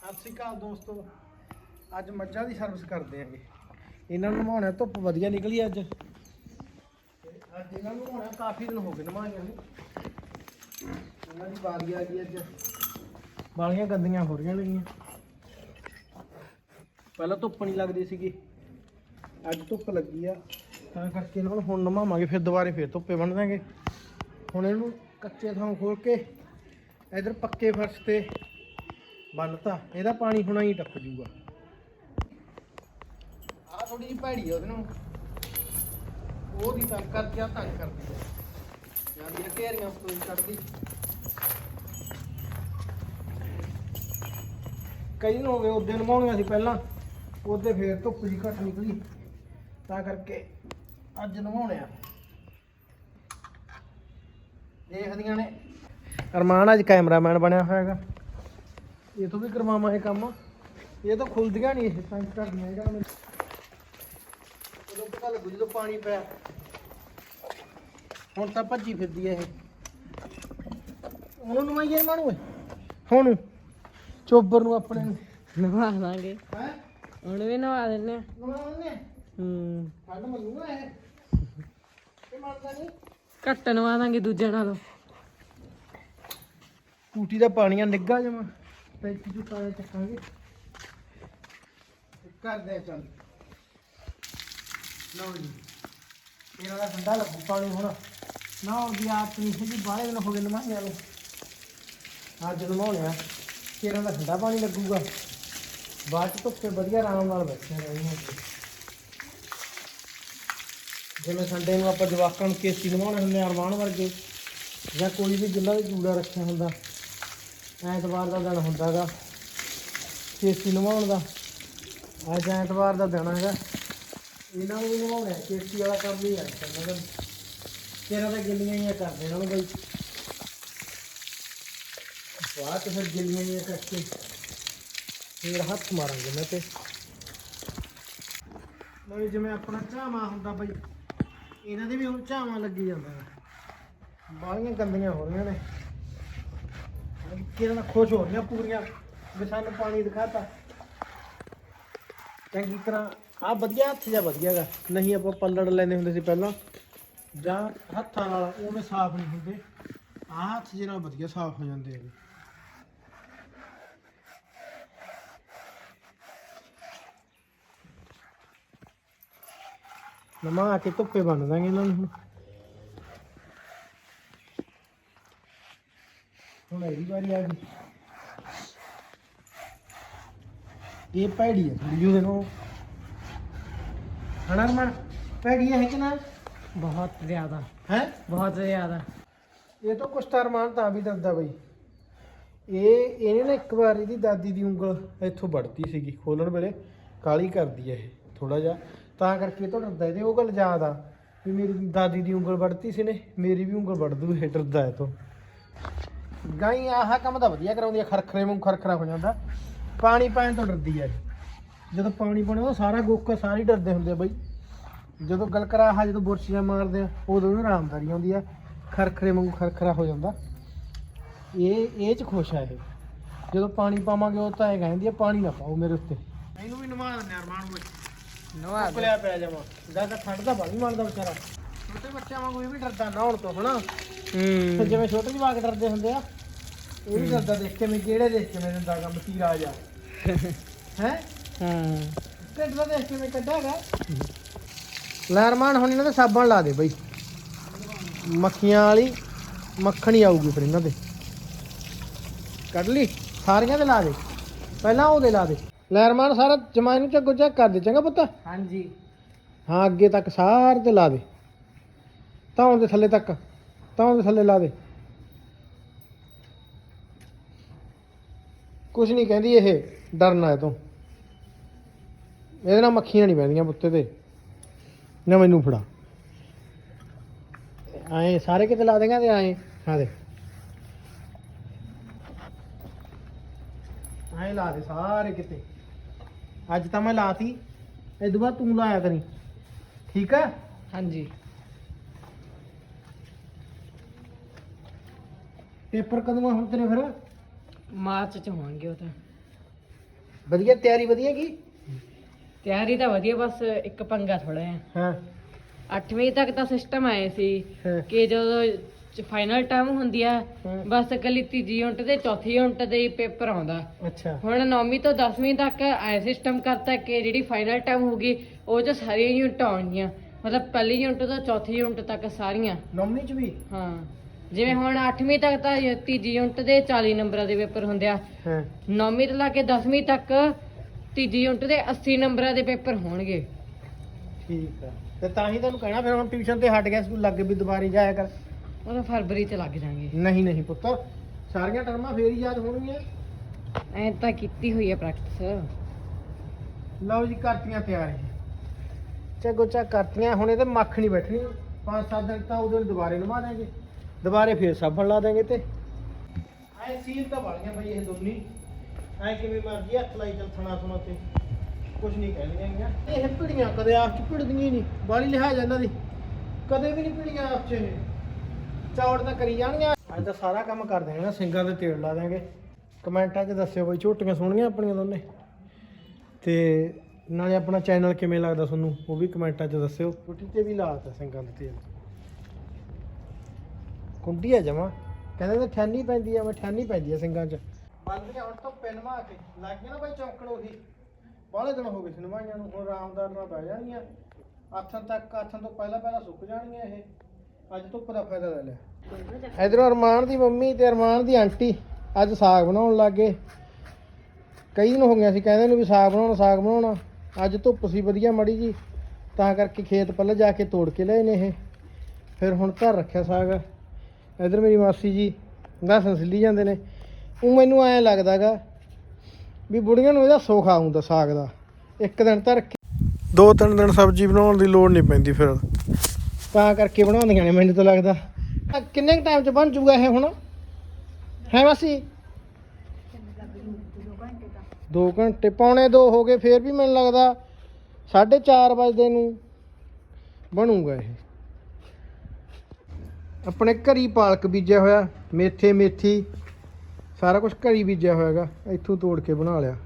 ਸਤਿ ਸ਼੍ਰੀ ਅਕਾਲ ਦੋਸਤੋ। ਅੱਜ ਮੱਝਾਂ ਦੀ ਸਰਵਿਸ ਕਰਦੇ ਆਂਗੇ ਇਹਨਾਂ ਨੂੰ ਨਵਾਉਣਾ ਧੁੱਪ ਵਧੀਆ ਨਿਕਲੀ ਅੱਜ। ਅੱਜ ਇਹਨਾਂ ਨੂੰ ਨਵਾਉਣਾ ਕਾਫੀ ਦਿਨ ਹੋ ਗਏ ਨਵਾਈਆਂ ਨੂੰ। ਉਹਨਾਂ ਦੀ ਵਾਰੀ ਆ ਗਈ ਅੱਜ। ਵਾਲੀਆਂ ਗੰਦੀਆਂ ਹੋ ਰਹੀਆਂ ਲੱਗੀਆਂ ਪਹਿਲਾਂ ਧੁੱਪ ਨਹੀਂ ਲੱਗਦੀ ਸੀਗੀ। ਅੱਜ ਧੁੱਪ ਲੱਗੀ ਆ। ਤਾਂ ਕਰਕੇ ਇਹਨਾਂ ਨੂੰ ਹੁਣ ਨਵਾਵਾਂਗੇ ਫਿਰ ਦੁਬਾਰੇ ਫਿਰ ਧੁੱਪੇ ਬੰਨ ਦਾਂਗੇ ਹੁਣ ਇਹਨੂੰ ਕੱਚੇ ਥਾਂ ਖੋਲ ਕੇ ਇਧਰ ਪੱਕੇ ਫਰਸ਼ ਤੇ ਬੰਨਤਾ ਇਹਦਾ ਪਾਣੀ ਹੁਣਾ ਹੀ ਟੱਪ ਜੂਗਾ। ਆ ਥੋੜੀ ਜਿਹੀ ਭੈੜੀ ਆ ਉਹਦੇ ਨਾਲ। ਉਹਦੀ ਤੰਗ ਕਰਦੀ ਆ ਤੰਗ ਕਰਦੀ ਆ। ਜਾਂਦੀ ਆ ਢੇਰੀਆਂ ਉੱਤੋਂ ਕੱਢਦੀ। ਕਈ ਦਿਨ ਹੋ ਗਏ ਉਹਦੇ ਨਵਾਉਣੀਆਂ ਸੀ ਪਹਿਲਾਂ। ਉਹਦੇ ਫੇਰ ਧੁੱਪ ਜੀ ਘੱਟ ਨਿਕਲੀ। ਤਾਂ ਕਰਕੇ ਅੱਜ ਨਵਾਉਣੇ ਆ। ਦੇਖਦੀਆਂ ਨੇ। ਅਰਮਾਨ ਅੱਜ ਕੈਮਰਾਮੈਨ ਬਣਿਆ ਹੋਇਆ ਹੈਗਾ। ਇਹ ਤੋਂ ਵੀ ਕਰਵਾਵਾਂ ਇਹ ਕੰਮ। ਇਹ ਤਾਂ ਖੁੱਲਦੀਆਂ ਨਹੀਂ ਇਹ ਤਾਂ ਕਰਦੀਆਂ ਹੈਗਾ। ਮੈਨੂੰ ਉਦੋਂ ਪਤਾ ਲੱਗੂ ਜਦੋਂ ਪਾਣੀ ਪਿਆ। ਹੁਣ ਤਾਂ ਭੱਜੀ ਫਿਰਦੀ ਹੈ ਇਹ। ਉਹਨੂੰ ਨਵਾਈਏ ਮਾਣੂ ਓਏ। ਹੁਣ ਚੋਬਰ ਨੂੰ ਆਪਣੇ ਨੂੰ। ਨਵਾ ਦਾਂਗੇ। ਹੈ? ਹੁਣ ਵੀ ਨਵਾ ਦਿੰਨੇ ਆ। ਨਵਾਉਣੇ ਹੂੰ। ਠੰਡ ਮੰਨੂਗਾ ਇਹ। ਇਹ ਮੰਨਦਾ ਨਹੀਂ ਘੱਟ ਨਵਾ ਦਾਂਗੇ ਦੂਜਿਆਂ ਨਾਲੋਂ। ਟੂਟੀ ਦਾ ਪਾਣੀ ਆ ਨਿੱਗਾ ਜਮਾ। ਟੈਂਕੀ ਚੋਂ ਪਾਣੀ ਚੱਕਾਂਗੇ। ਤੇ ਕਰਦੇ ਚੱਲ। ਲਓ ਜੀ। ਇਹਨਾਂ ਦਾ ਠੰਡਾ ਲੱਗੂ ਪਾਣੀ ਹੁਣ। ਨਾ ਉਹਦੀ ਆਪ ਨਹੀਂ ਸੀ ਬਾਹਲੇ ਦਿਨ ਹੋ ਗਏ ਨਮਾਈਆਂ ਨੂੰ ਅੱਜ ਨਮਾਉਣਿਆ ਕਿ ਇਹਨਾਂ ਦਾ ਠੰਡਾ ਪਾਣੀ ਲੱਗੂਗਾ। ਬਾਅਦ ਚ ਧੁੱਪੇ ਵਧੀਆ ਆਰਾਮ ਨਾਲ ਬੈਠੇ ਰਹਿਣਾ ਜਿਵੇਂ ਸੰਡੇ ਨੂੰ ਆਪਾਂ ਜਵਾਕਾਂ ਨੂੰ ਕੇਸੀ ਨਵਾਉਣੇ ਹੁੰਦੇ ਆ, ਅਰਮਾਨ ਵਰਗੇ, ਜਾਂ ਕੋਈ ਵੀ ਜਿੰਨਾ ਵੀ ਜੂੜਾ ਰੱਖਿਆ ਹੁੰਦਾ। ਐਤਵਾਰ ਦਾ ਦਿਨ ਹੁੰਦਾ ਹੁੰਦਾਗਾ ਕੇਸੀ ਨਵਾਉਣ ਦਾ। ਅੱਜ ਐਤਵਾਰ ਦਾ ਦਿਨ ਹੈਗਾ। ਇਹਨਾਂ ਨੂੰ ਵੀ ਨਵਾਉਣਾ ਕੇਸੀ ਵਾਲਾ ਕੰਮ ਹੀ ਹੈ ਇਹਨਾਂ ਤੇਰਾ ਤਾਂ ਗਿੱਲੀਆਂ ਹੀ ਆ ਕਰਦੇ ਇਹਨਾਂ ਨੂੰ ਬਈ। ਬਾਅਦ 'ਚ ਫਿਰ ਗਿੱਲੀਆਂ ਹੀ ਕਰਕੇ ਫਿਰ ਹੱਥ ਮਾਰਾਂਗੇ ਮੈਂ ਤੇ। ਲਓ ਜਿਵੇਂ ਆਪਣਾ ਝਾਵਾਂ ਹੁੰਦਾ ਬਈ, ਇਹਨਾਂ ਦੇ ਵੀ ਹੁਣ ਝਾਵਾਂ ਲੱਗੀ ਜਾਂਦਾ ਹੈ ਬਾਲੀਆਂ ਗੰਦੀਆਂ ਹੋ ਰਹੀਆਂ ਨੇ। ਕਿਹਨਾਂ ਖੁਸ਼ ਹੋ ਰਹੀਆਂ ਪੂਰੀਆਂ। ਵੀ ਸਾਨੂੰ ਪਾਣੀ ਦਿਖਾਤਾ। ਚੰਗੀ ਤਰ੍ਹਾਂ। ਆ ਵਧੀਆ, ਹੱਥ ਜਿਹਾ ਵਧੀਆਗਾ ਨਹੀਂ ਆਪਾਂ ਪੱਲੜ ਲੈਂਦੇ ਹੁੰਦੇ ਸੀ ਪਹਿਲਾਂ। ਜਾਂ ਹੱਥਾਂ ਨਾਲ ਉਹਨੇ ਸਾਫ਼ ਨਹੀਂ ਹੁੰਦੇ। ਆ ਹੱਥ ਜਿਹੜਾ ਵਧੀਆ ਸਾਫ਼ ਹੋ ਜਾਂਦੇ ਆ। ਨਮਾ ਆ ਕੇ ਧੁੱਪੇ ਬੰਨ ਦਾਂਗੇ ਇਹਨਾਂ ਨੂੰ ਹੁਣ ਹੁਣ ਇਹਦੀ ਵਾਰੀ ਆ ਗਈ। ਇਹ ਪੈੜੀ ਹੈ ਜਿਹੀ ਦੇਖੋ। ਹਣਾ ਰਮਨ ਪੈੜੀ ਹੈ ਕਿ ਨਾ? ਬਹੁਤ ਜ਼ਿਆਦਾ। ਹੈ? ਬਹੁਤ ਜ਼ਿਆਦਾ। ਇਹ ਤਾਂ ਕੁਛ ਤਾਂ ਅਰਮਾਨ ਤਾਂ ਵੀ ਦੱਸਦਾ ਬਈ। ਇਹ ਇਹਨੇ ਨਾ ਇੱਕ ਵਾਰ ਇਹਦੀ ਦਾਦੀ ਦੀ ਉਂਗਲ ਇੱਥੋਂ ਵੱਢਤੀ ਸੀਗੀ ਖੋਲਣ ਵੇਲੇ। ਕਾਲੀ ਕਰਦੀ ਹੈ ਇਹ ਥੋੜਾ ਜਿਹਾ। ਤਾਂ ਕਰਕੇ ਇਹ ਤੋਂ ਡਰਦਾ ਇਹਦੇ ਉਹ ਗੱਲ ਯਾਦ ਆ ਵੀ ਮੇਰੀ ਦਾਦੀ ਦੀ ਉਂਗਲ ਵੱਢਤੀ ਸੀ ਨੇ ਮੇਰੀ ਵੀ ਉਂਗਲ ਵੱਢ ਦੂ ਇਹ ਡਰਦਾ ਇਹ ਤੋਂ। ਗਾਈ ਆਹ ਕੰਮ ਤਾਂ ਵਧੀਆ ਕਰਾਉਂਦੀ ਆ ਖਰਖਰੇ ਵਾਂਗ ਖਰਖਰਾ ਹੋ ਜਾਂਦਾ। ਪਾਣੀ ਪੈਣ ਤੋਂ ਡਰਦੀ ਆ ਇਹ। ਜਦੋਂ ਪਾਣੀ ਪਾਉਣੇ ਉਹ ਸਾਰਾ ਗੋਕਾ ਸਾਰੇ ਡਰਦੇ ਹੁੰਦੇ ਆ ਬਈ। ਜਦੋਂ ਗਲ ਕਰਾ ਆਹ ਜਦੋਂ ਬੁਰਸ਼ੀਆਂ ਮਾਰਦੇ ਆ ਉਦੋਂ ਨੂੰ ਆਰਾਮਦਾਰੀ ਆਉਂਦੀ ਆ। ਖਰਖਰੇ ਵਾਂਗੂ ਖਰਖਰਾ ਹੋ ਜਾਂਦਾ। ਇਹ ਇਹ ਚ ਖੁਸ਼ ਆ ਇਹ। ਜਦੋਂ ਪਾਣੀ ਪਾਵਾਂਗੇ ਉਹ ਤਾਂ ਇਹ ਕਹਿੰਦੀ ਆ ਪਾਣੀ ਨਾ ਪਾਓ ਮੇਰੇ ਉੱਤੇ। ਇਹਨੂੰ ਵੀ ਨਵਾ ਦਿੰਦੇ ਅਰਮਾਨ ਨੂੰ। ਨਵਾ ਪਿਆ ਜਾਵਾਂ ਜਦ ਠੰਡ ਦਾ ਬਾਲੀ ਮੰਨਦਾ ਵਿਚਾਰਾ। ਛੋਟੇ ਬੱਚਿਆਂ ਵਾਂਗੂ ਇਹ ਵੀ ਡਰਦਾ ਨਹਾਉਣ ਤੋਂ ਹਨਾ? ਤੇ ਹੂੰ ਜਿਵੇਂ ਛੋਟੇ ਜਵਾਕ ਡਰਦੇ ਹੁੰਦੇ ਆ ਇਹ ਵੀ ਡਰਦਾ ਦੇਖ ਕੇ ਮੈਂ ਕਿਹੜੇ ਦੇਖ ਕੇ ਮੈਂ ਦਿੰਦਾ ਗਾ ਮਤੀਰਾ ਆ ਜਾ। ਹੈ। ਹਾਂ? ਢਿੱਡ ਦਾ ਦੇਖ ਕੇ ਮੈਂ ਕੱਢਾਗਾ ਲਹਿਰਮਾਨ ਹੁਣ ਇਹਨਾਂ ਦੇ ਸਾਬਣ ਲਾ ਦੇ ਬਈ। ਮੱਖੀਆਂ ਵਾਲੀ ਮੱਖਣੀ ਆਊਗੀ ਫਿਰ ਇਹਨਾਂ ਦੇ। ਕੱਢ ਲਈ ਸਾਰੀਆਂ ਦੇ ਲਾ ਦੇ। ਪਹਿਲਾਂ ਉਹਦੇ ਲਾ ਦੇ। ਲਹਿਰਮਾਨ ਸਾਰਾ ਜਮਾਈ ਨੂੰ ਚੱਗੋ ਚੱਕ ਕਰ ਦੇ ਚੰਗਾ ਪੁੱਤ? ਹਾਂਜੀ। ਹਾਂ ਅੱਗੇ ਤੱਕ ਸਾਰੇ ਤੇ ਲਾ ਦੇ। ਧੌਣ ਦੇ ਥੱਲੇ ਤੱਕ ਧੌਣ ਦੇ ਥੱਲੇ ਲਾ ਦੇ। ਕੁਝ ਨਹੀਂ ਕਹਿੰਦੀ ਇਹ ਡਰਨਾ ਇਹ ਤੋਂ ਇਹਦੇ ਨਾਲ ਮੱਖੀਆਂ ਨਹੀਂ ਪੈਂਦੀਆਂ ਪੁੱਤੇ ਤੇ। ਨਾ ਮੈਨੂੰ ਫੜਾ। ਐਂ ਸਾਰੇ ਕਿਤੇ ਲਾ ਦੇਗਾ ਤੇ ਐਂ ਆ ਦੇ। ਐਂ ਲਾ ਦੇ ਸਾਰੇ ਕਿਤੇ। ਅੱਜ ਤਾਂ ਮੈਂ ਲਾਤੀ, ਇਹ ਬਾਅਦ ਤੂੰ ਲਾਇਆ ਕਰੀ। ਠੀਕ ਹੈ ਹਾਂਜੀ। ਪੇਪਰ ਕਦੋਂ ਆ ਹੁਣ ਤੇਰੇ ਫਿਰ? ਮਾਰਚ ਚ ਹੋਣਗੇ ਉਹ ਤਾਂ। ਵਧੀਆ ਤਿਆਰੀ ਵਧੀਆ ਕੀ? ਤਿਆਰੀ ਤਾਂ ਵਧੀਆ ਬਸ ਇੱਕ ਪੰਗਾ ਥੋੜਾ ਹੈ ਹਾਂ। 8ਵੀਂ ਤੱਕ ਤਾਂ ਸਿਸਟਮ ਆਏ ਸੀ ਹਾਂ। ਕਿ ਜਦੋਂ ਫਾਈਨਲ ਟਰਮ ਹੁੰਦੀ ਆ ਹਾਂ। ਬਸ ਇਕੱਲੀ ਤੀਜੀ ਯੂਨਿਟ ਤੇ ਚੌਥੀ ਯੂਨਿਟ ਦੇ ਹੀ ਪੇਪਰ ਆਉਂਦਾ। ਅੱਛਾ। ਹੁਣ 9ਵੀਂ ਤੋਂ 10ਵੀਂ ਤੱਕ ਐ ਸਿਸਟਮ ਕਰਤਾ ਕਿ ਜਿਹੜੀ ਫਾਈਨਲ ਟਰਮ ਹੋਗੀ ਉਹ ਚ ਸਾਰੀਆਂ ਯੂਨਿਟਾਂ ਆਉਣਗੀਆਂ। ਮਤਲਬ ਪਹਿਲੀ ਯੂਨਿਟ ਤੋਂ ਚੌਥੀ ਯੂਨਿਟ ਤੱਕ ਸਾਰੀਆਂ। ਨੋਮਨੀ ਚ ਵੀ? ਹਾਂ। ਜਿਵੇਂ ਹੁਣ 8ਵੀਂ ਤੱਕ ਤਾਂ ਤੀਜੀ ਯੂਨਿਟ ਦੇ 40 ਨੰਬਰਾਂ ਦੇ ਪੇਪਰ ਹੁੰਦੇ ਆ। ਹਾਂ। 9ਵੀਂ ਤੋਂ ਲੈ ਕੇ 10ਵੀਂ ਤੱਕ ਤੀਜੀ ਯੂਨਿਟ ਦੇ 80 ਨੰਬਰਾਂ ਦੇ ਪੇਪਰ ਹੋਣਗੇ। ਠੀਕ ਆ। ਤੇ ਤਾਂ ਹੀ ਤੈਨੂੰ ਕਹਿਣਾ ਫਿਰ ਹੁਣ ਟਿਊਸ਼ਨ ਤੇ ਹਟ ਗਿਆ ਸਕੂਲ ਲੱਗ ਵੀ ਦੁਬਾਰੇ ਜਾਇਆ ਕਰ। ਉਹ ਤਾਂ ਫਰਵਰੀ ਚ ਲੱਗ ਜਾਣਗੇ। ਨਹੀਂ ਨਹੀਂ ਪੁੱਤਰ ਸਾਰੀਆਂ ਟਰਮਾਂ ਫੇਰ ਹੀ ਯਾਦ ਹੋਣਗੀਆਂ। ਐ ਤਾਂ ਕੀਤੀ ਹੋਈ ਹੈ ਪ੍ਰੈਕਟਿਸ ਲਓ ਜੀ ਕਰਤੀਆਂ ਤਿਆਰ ਇਹ ਚੱਗੋ ਚੱਕ ਕਰਤੀਆਂ ਹੁਣ ਇਹ ਤੇ ਮੱਖ ਨਹੀਂ ਬੈਠਣੀ। ਪੰਜ ਸੱਤ ਦਿਨ ਤਾਂ ਉਹਦੇ ਦੁਬਾਰੇ ਨਵਾ ਦੇਂਗੇ ਦੁਬਾਰੇ ਫੇਰ ਸਾਬਣ ਲਾ ਦੇਂਗੇ ਤੇ। ਐ ਸੀਲ ਤਾਂ ਵਾਲੀਆਂ ਬਈ ਇਹ ਦੋਨੀ। ਐ ਕਿਵੇਂ ਮਰਜ਼ੀ ਹੱਥ ਲਾਈ ਚੱਲ ਥਣਾ ਥਣਾ ਤੇ। ਕੁਝ ਨਹੀਂ ਕਹਿੰਦੀਆਂ ਇਹ ਪਿੜੀਆਂ ਕਦੇ ਆਪ ਚ ਪਿੜਦੀਆਂ ਹੀ ਨਹੀਂ। ਬਾਲੀ ਲਿਹਾਜ਼ ਇਹਨਾਂ ਦੀ। ਕਦੇ ਵੀ ਨਹੀਂ ਪਿੜੀਆਂ ਆਪ ਚ ਇਹ। ਚੌੜ ਤਾਂ ਕਰੀ ਜਾਣਗੀਆਂ। ਅੱਜ ਤਾਂ ਸਾਰਾ ਕੰਮ ਕਰ ਦੇਣਾ ਨਾ ਸਿੰਗਾਂ ਤੇ ਤੇਲ ਲਾ ਦੇਂਗੇ ਕਮੈਂਟਾਂ 'ਚ ਦੱਸਿਓ ਬਈ ਝੋਟੀਆਂ ਸੋਹਣੀਆਂ ਆਪਣੀਆਂ ਦੋਨੇ। ਤੇ ਨਾਲੇ ਆਪਣਾ ਚੈਨਲ ਕਿਵੇਂ ਲੱਗਦਾ ਤੁਹਾਨੂੰ ਉਹ ਵੀ ਕਮੈਂਟਾਂ 'ਚ ਦੱਸਿਓ। ਛੁੱਟੀ ਤੇ ਵੀ ਲਾਤਾ ਸਿੰਘਾਂ ਦੇ ਤੇਲ। ਕੁੰਡੀ ਆ ਜਮਾ। ਕਹਿੰਦੇ ਤੇ ਠਾਨੀ ਪੈਂਦੀ ਆ ਮੈਂ ਠਾਨੀ ਪੈਂਦੀ ਆ ਸਿੰਘਾਂ 'ਚ। ਬੰਦੀਆਂ ਹੁਣ ਤੋਂ ਕੇ ਲੱਗ ਗਿਆ ਨਾ ਬਾਈ ਚੌਂਕੜ ਉਹੀ। ਬਾਹਲੇ ਦਿਨ ਹੋ ਗਏ ਸੀ ਨਵਾਈਆਂ ਨੂੰ ਹੁਣ ਆਰਾਮਦਾਰ ਨਾਲ ਬਹਿ ਜਾਣਗੀਆਂ। ਆਥਣ ਤੱਕ ਆਥਣ ਤੋਂ ਪਹਿਲਾਂ ਪਹਿਲਾਂ ਸੁੱਕ ਜਾਣਗੀਆਂ ਇਹ। ਅੱਜ ਧੁੱਪ ਦਾ ਫਾਇਦਾ ਲੈ ਲਿਆ। ਇਧਰੋਂ ਅਰਮਾਨ ਦੀ ਮੰਮੀ ਤੇ ਅਰਮਾਨ ਦੀ ਆਂਟੀ ਅੱਜ ਸਾਗ ਬਣਾਉਣ ਲੱਗੇ। ਕਈ ਦਿਨ ਹੋ ਗਿਆ ਸੀ ਕਹਿੰਦੇ ਨੂੰ ਵੀ ਸਾਗ ਬਣਾਉਣਾ ਸਾਗ ਬਣਾਉਣਾ। ਅੱਜ ਧੁੱਪ ਸੀ ਵਧੀਆ ਮੜੀ ਜੀ। ਤਾਂ ਕਰਕੇ ਖੇਤ ਪਹਿਲਾਂ ਜਾ ਕੇ ਤੋੜ ਕੇ ਲਏ ਨੇ ਇਹ। ਫਿਰ ਹੁਣ ਘਰ ਰੱਖਿਆ ਸਾਗ। ਇਧਰ ਮੇਰੀ ਮਾਸੀ ਜੀ ਲਸਣ ਸਿੱਲੀ ਜਾਂਦੇ ਨੇ। ਉਹ ਮੈਨੂੰ ਐਂ ਲੱਗਦਾਗਾ ਵੀ ਬੁੜੀਆਂ ਨੂੰ ਇਹਦਾ ਸੋਖਾ ਹੁੰਦਾ ਸਾਗ ਦਾ। ਇੱਕ ਦਿਨ ਤਾਂ ਰੱਖੀ ਦੋ ਤਿੰਨ ਦਿਨ ਸਬਜ਼ੀ ਬਣਾਉਣ ਦੀ ਲੋੜ ਨਹੀਂ ਪੈਂਦੀ ਫਿਰ। ਤਾਂ ਕਰਕੇ ਬਣਾਉਂਦੀਆਂ ਨੇ ਮੈਨੂੰ ਤਾਂ ਲੱਗਦਾ। ਕਿੰਨੇ ਕੁ ਟਾਈਮ 'ਚ ਬਣ ਜੂਗਾ ਇਹ ਹੁਣ? ਹੈ ਮਾਸੀ? 2 ਘੰਟੇ ਪੌਣੇ 2 ਹੋ ਗਏ ਫੇਰ ਵੀ ਮੈਨੂੰ ਲੱਗਦਾ 4:30 ਵਜੇ ਨੂੰ ਬਣੂਗਾ ਇਹ। ਆਪਣੇ ਘਰੀ ਪਾਲਕ ਬੀਜਿਆ ਹੋਇਆ, ਮੇਥੇ ਮੇਥੀ, ਸਾਰਾ ਕੁਝ ਘਰੀ ਬੀਜਿਆ ਹੋਇਆਗਾ, ਇੱਥੋਂ ਤੋੜ ਕੇ ਬਣਾ ਲਿਆ।